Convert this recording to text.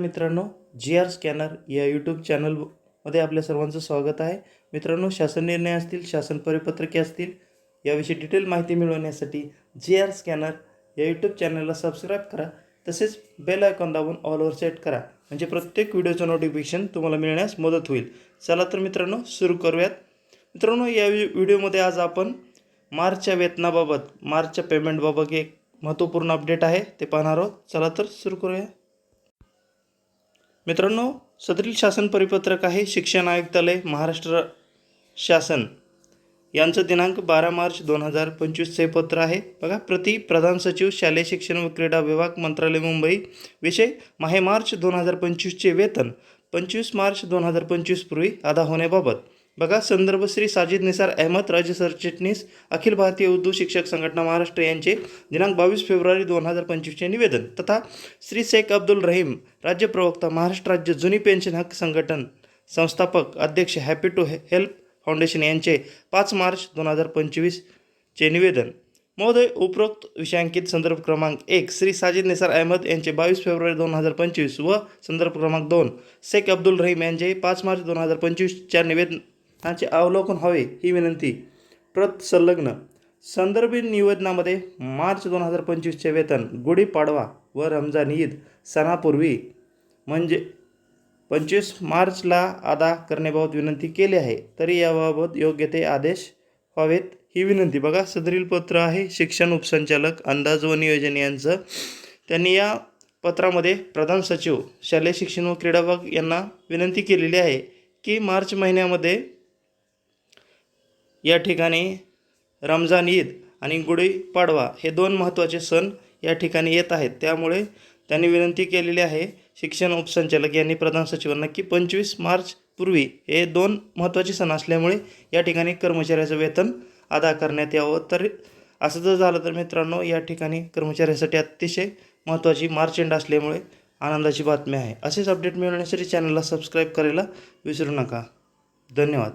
मित्रांनो G R scanner या YouTube चॅनलमध्ये आपल्या सर्वांचं स्वागत आहे. मित्रांनो शासन निर्णय असतील शासन परिपत्रके असतील याविषयी डिटेल माहिती मिळवण्यासाठी जी आर स्कॅनर या यूट्यूब चॅनलला सबस्क्राईब करा. तसेच बेल आयकॉन दाबून ऑलवर सेट करा. म्हणजे प्रत्येक व्हिडिओचं नोटिफिकेशन तुम्हाला मिळण्यास मदत होईल. चला तर मित्रांनो सुरू करूयात. मित्रांनो या व्हिडिओमध्ये आज आपण मार्चच्या वेतनाबाबत मार्चच्या पेमेंटबाबत एक महत्त्वपूर्ण अपडेट आहे ते पाहणार आहोत. चला तर सुरू करूया. मित्रांनो सदरील शासन परिपत्रक आहे शिक्षण आयुक्तालय महाराष्ट्र शासन. यांचं दिनांक बारा मार्च दोन हजार पंचवीसचे पत्र आहे. बघा प्रति प्रधान सचिव शालेय शिक्षण व क्रीडा विभाग मंत्रालय मुंबई. विषय माहे मार्च दोन हजार पंचवीसचे वेतन पंचवीस मार्च दोन हजार पंचवीस पूर्वी अदा होण्याबाबत. बघा संदर्भ श्री साजिद निसार अहमद राज्य सरचिटणीस अखिल भारतीय उर्दू शिक्षक संघटना महाराष्ट्र यांचे दिनांक बावीस फेब्रुवारी दोन हजार पंचवीसचे निवेदन. तथा श्री शेख अब्दुल रहीम राज्य प्रवक्ता महाराष्ट्र राज्य जुनी पेन्शन हक्क संघटन संस्थापक अध्यक्ष हॅपी टू हेल्प फाउंडेशन यांचे पाच मार्च दोन हजार पंचवीसचे निवेदन. महोदय उपरोक्त विषयांकित संदर्भ क्रमांक एक श्री साजिद निसार अहमद यांचे बावीस फेब्रुवारी दोन हजार पंचवीस व संदर्भ क्रमांक दोन शेख अब्दुल रहीम यांचे पाच मार्च दोन हजार पंचवीसच्या निवेदन त्यांचे अवलोकन व्हावे ही विनंती. प्रत संलग्न. संदर्भित निवेदनामध्ये मार्च दोन हजार पंचवीसचे वेतन गुढीपाडवा व रमजान ईद सणापूर्वी म्हणजे पंचवीस मार्चला अदा करण्याबाबत विनंती केली आहे तरी याबाबत योग्य ते आदेश व्हावेत ही विनंती. बघा सदरील पत्र आहे शिक्षण उपसंचालक अंदाज व नियोजन यांचं. त्यांनी या पत्रामध्ये प्रधान सचिव शालेय शिक्षण व क्रीडा विभाग यांना विनंती केलेली आहे की मार्च महिन्यामध्ये या ठिकाणी रमजान ईद आणि गुढीपाडवा हे दोन महत्त्वाचे सण या ठिकाणी येत आहेत. त्यामुळे त्यांनी विनंती केलेली आहे शिक्षण उपसंचालक यांनी प्रधान सचिवांना की पंचवीस मार्च पूर्वी हे दोन महत्त्वाचे सण असल्यामुळे या ठिकाणी कर्मचाऱ्याचं वेतन अदा करण्यात यावं. तर असं जर झालं तर मित्रांनो या ठिकाणी कर्मचाऱ्यासाठी अतिशय महत्त्वाची मार्च एंड असल्यामुळे आनंदाची बातमी आहे. असेच अपडेट मिळवण्यासाठी चॅनलला सबस्क्राईब करायला विसरू नका. धन्यवाद.